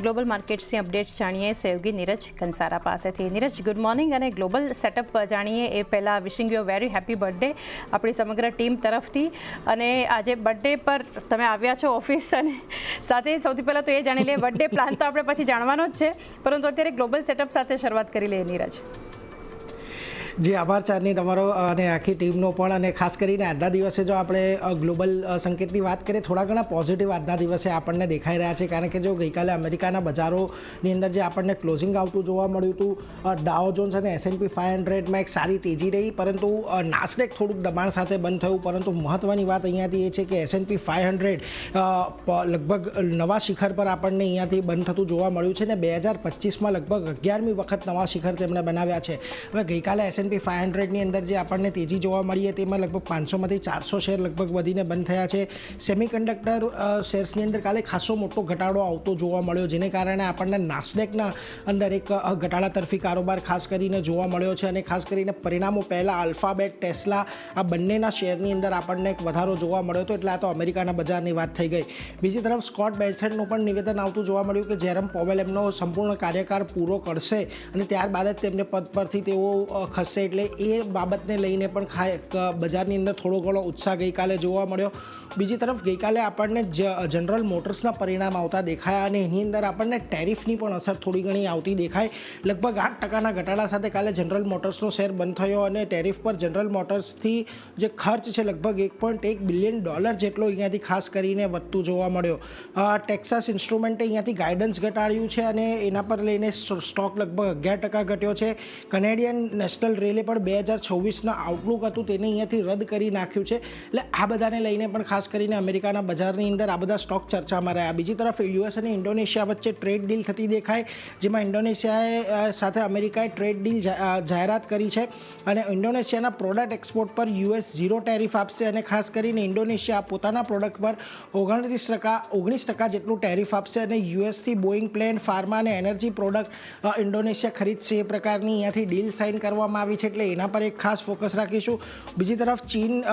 Global માર્કેટ્સની updates જાણીએ, સહયોગી નીરજ કંસારા પાસેથી. નીરજ ગુડ મોર્નિંગ અને ગ્લોબલ સેટઅપ જાણીએ એ પહેલાં wishing you very happy birthday આપણી સમગ્ર ટીમ તરફથી. અને આજે બર્થડે પર તમે આવ્યા છો ઓફિસ અને સાથે સૌથી પહેલાં તો એ જાણી લઈએ બર્થડે પ્લાન તો આપણે પછી જાણવાનો જ છે. પરંતુ અત્યારે ગ્લોબલ સેટઅપ સાથે શરૂઆત કરી લઈએ નીરજ. જી આભાર ચાંદની તમારો અને આખી ટીમનો પણ અને ખાસ કરીને આજના દિવસે જો આપણે ગ્લોબલ સંકેતની વાત કરીએ થોડા ઘણા પોઝિટિવ આજના દિવસે આપણને દેખાઈ રહ્યા છે. કારણ કે જો ગઈકાલે અમેરિકાના બજારોની અંદર જે આપણને ક્લોઝિંગ આવતું જોવા મળ્યું હતું ડાઓ જોન્સ અને એસએનપી ફાઇવ હંડ્રેડમાં એક સારી તેજી રહી પરંતુ અ, નાસ્ડેક થોડુંક દબાણ સાથે બંધ થયું. પરંતુ મહત્ત્વની વાત અહીંયાથી એ છે કે એસએનપી ફાઇવ હંડ્રેડ લગભગ નવા શિખર પર આપણને અહીંયાથી બંધ થતું જોવા મળ્યું છે. ને બે હજાર પચીસમાં લગભગ અગિયારમી વખત નવા શિખર તેમણે બનાવ્યા છે. હવે ગઈકાલે એસએનપી ફાઇવ હંડ્રેડની અંદર જે આપણને તેજી જોવા મળી હતી તેમાં લગભગ પાંચસોમાંથી ચારસો શેર લગભગ વધીને બંધ થયા છે. સેમિકન્ડક્ટર શેર્સની અંદર કાલે ખાસો મોટો ઘટાડો આવતો જોવા મળ્યો જેને કારણે આપણને નાસ્ડેકના અંદર એક ઘટાડા તરફી કારોબાર ખાસ કરીને જોવા મળ્યો છે અને ખાસ કરીને પરિણામો પહેલાં આલ્ફાબેટ ટેસ્લા આ બંનેના શેરની અંદર આપણને એક વધારો જોવા મળ્યો હતો એટલે આ તો અમેરિકાના બજારની વાત થઈ ગઈ. બીજી તરફ સ્કોટ બેલ્સેટનું પણ નિવેદન આવતું જોવા મળ્યું કે જેરમ પોવેલ એમનો સંપૂર્ણ કાર્યકાળ પૂરો કરશે અને ત્યારબાદ જ તેમને પદ પરથી તેઓ અ, ખસશે એટલે એ બાબતને લઈને પણ બજારની અંદર થોડો ઘણો ઉત્સાહ ગઈકાલે જોવા મળ્યો. બીજી તરફ ગઈકાલે આપણને જનરલ મોટર્સના પરિણામ આવતા દેખાયા અને એની અંદર આપણને ટેરિફની પણ અસર થોડી ઘણી આવતી દેખાય. લગભગ આઠ ટકાના ઘટાડા સાથે કાલે જનરલ મોટર્સનો શેર બંધ થયો અને ટેરિફ પર જનરલ મોટર્સથી જે ખર્ચ છે લગભગ એક પોઈન્ટ એક બિલિયન ડોલર જેટલો અહીંયાથી ખાસ કરીને વધતું જોવા મળ્યો. ટેક્સાસ ઇન્સ્ટ્રુમેન્ટે અહીંયાથી ગાઈડન્સ ઘટાડ્યું છે અને એના પર લઈને સ્ટો- સ્ટોક લગભગ અગિયાર ટકા ઘટ્યો છે. કનેડિયન નેશનલ રેલે પણ બે હજાર છવ્વીસના આઉટલુક હતું તેને અહીંયાથી રદ કરી નાખ્યું છે. એટલે આ બધાને લઈને પણ ખાસ કરીને અમેરિકાના બજારની અંદર આ બધા સ્ટોક ચર્ચામાં રહ્યા. બીજી તરફ યુએસ અને ઇન્ડોનેશિયા વચ્ચે ટ્રેડ ડીલ થતી દેખાય, જેમાં ઇન્ડોનેશિયાએ સાથે અમેરિકાએ ટ્રેડ ડીલ જાહેરાત કરી છે અને ઇન્ડોનેશિયાના પ્રોડક્ટ એક્સપોર્ટ પર યુએસ ઝીરો ટેરિફ આપશે અને ખાસ કરીને ઇન્ડોનેશિયા પોતાના પ્રોડક્ટ પર ઓગણત્રીસ ટકા, ઓગણીસ ટકા જેટલું ટેરિફ આપશે અને યુએસથી બોઈંગ પ્લેન ફાર્મા અને એનર્જી પ્રોડક્ટ ઇન્ડોનેશિયા ખરીદશે. એ પ્રકારની અહીંયાથી ડીલ સાઇન કરવામાં આવી છે એટલે એના પર એક ખાસ ફોકસ રાખીશું. બીજી તરફ ચીન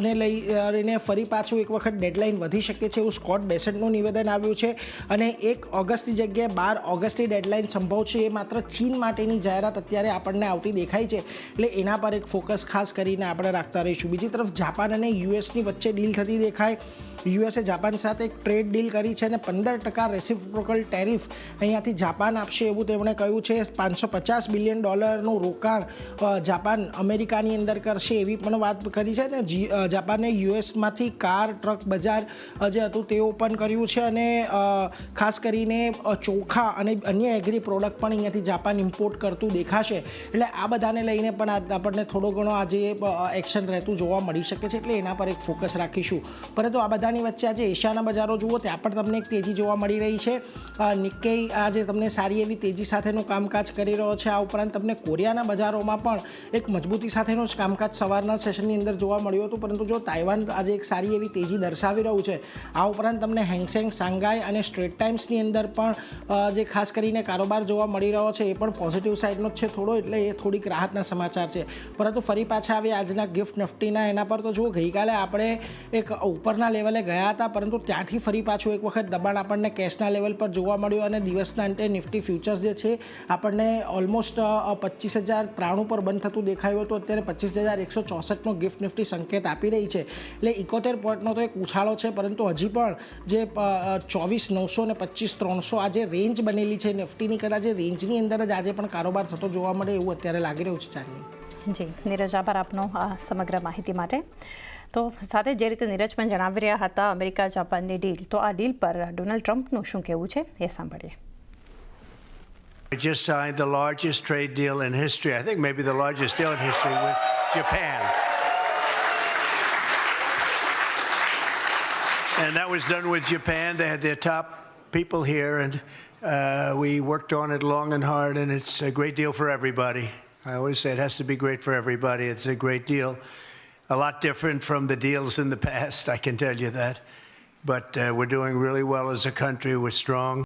ને લઈને ફરી પાછું એક વખત ડેડલાઇન વધી શકે છે એવું સ્કોટ બેસેન્ટનું નિવેદન આવ્યું છે. અને એક ઓગસ્ટની જગ્યાએ બાર ઓગસ્ટની ડેડલાઇન સંભવ છે એ માત્ર ચીન માટેની જાહેરાત અત્યારે આપણને આવતી દેખાય છે. એટલે એના પર એક ફોકસ ખાસ કરીને આપણે રાખતા રહીશું. બીજી તરફ જાપાન અને યુએસની વચ્ચે ડીલ થતી દેખાય. યુએસએ જાપાન સાથે એક ટ્રેડ ડીલ કરી છે અને પંદર ટકા રેસિપ્રોકલ ટેરિફ અહીંયાથી જાપાન આપશે એવું તેમણે કહ્યું છે. પાંચસો પચાસ બિલિયન ડોલરનું રોકાણ જાપાન અમેરિકાની અંદર કરશે એવી પણ વાત કરી છે ને જાપાને યુએસમાંથી કાર ટ્રક બજાર જે હતું તે ઓપન કર્યું છે અને ખાસ કરીને ચોખા અને અન્ય એગ્રી પ્રોડક્ટ પણ અહીંયાથી જાપાન ઇમ્પોર્ટ કરતું દેખાશે. એટલે આ બધાને લઈને પણ આપણને થોડો ઘણો આજે એક્શન રહેતું જોવા મળી શકે છે એટલે એના પર એક ફોકસ રાખીશું. પરંતુ આ બધાની વચ્ચે આજે એશિયાના બજારો જુઓ ત્યાં પણ તમને એક તેજી જોવા મળી રહી છે. અ, આજે તમને સારી એવી તેજી સાથેનું કામકાજ કરી રહ્યો છે. આ ઉપરાંત તમને કોરિયાના બજારોમાં પણ એક મજબૂતી સાથેનું જ કામકાજ સવારના સેશનની અંદર જોવા મળ્યું હતું. પરંતુ જો તાઇવાન આજે એક સારી એવી તેજી દર્શાવી રહ્યું છે, આ ઉપરાંત તમને હેંગસેંગ સાંઘાઈ અને સ્ટ્રેટ ટાઈમ્સની અંદર પણ જે ખાસ કરીને કારોબાર જોવા મળી રહ્યો છે, એ પણ પોઝિટિવ સાઇડનો જ છે થોડો, એટલે એ થોડીક રાહતના સમાચાર છે. પરંતુ ફરી પાછા આવી આજના ગિફ્ટ નિફ્ટીના એના પર તો જુઓ, ગઈકાલે આપણે એક ઉપરના લેવલે ગયા હતા, પરંતુ ત્યાંથી ફરી પાછું એક વખત દબાણ આપણને કેશના લેવલ પર જોવા મળ્યું અને દિવસના અંતે નિફ્ટી ફ્યુચર્સ જે છે, આપણને ઓલમોસ્ટ પચીસ હજાર ત્રાણું પર બંધ થતું દેખાયું હતું. અત્યારે પચીસ હજાર એકસો ચોસઠનો ગિફ્ટ નિફ્ટી સંકેત આપી રહી છે. એટલે ઇકોતેર પોઈન્ટનો તો એક ઉછાળો છે, પરંતુ હજી પણ જે ચોવીસ, નવસો ને પચીસ, ત્રણસો આ જે રેન્જ બનેલી છે નિફ્ટીની કદાચ રેન્જની અંદર જ આજે પણ કારોબાર થતો જોવા મળે એવું અત્યારે લાગી રહ્યું છે ચારની જી, નીરજ, આભાર આપનો આ સમગ્ર માહિતી માટે. તો સાથે જે રીતે નીરજ પણ જણાવી રહ્યા હતા અમેરિકા જાપાનની ડીલ તો આ ડીલ પર ડોનાલ્ડ ટ્રમ્પનું શું કહેવું છે એ સાંભળીએ. I just signed the largest trade deal in history, I think maybe the largest deal in history with Japan. And that was done with Japan. They had their top people here, and uh, we worked on it long and hard, and it's a great deal for everybody. I always say it has to be great for everybody. It's a great deal. A lot different from the deals in the past, I can tell you that. But uh, we're doing really well as a country. We're strong.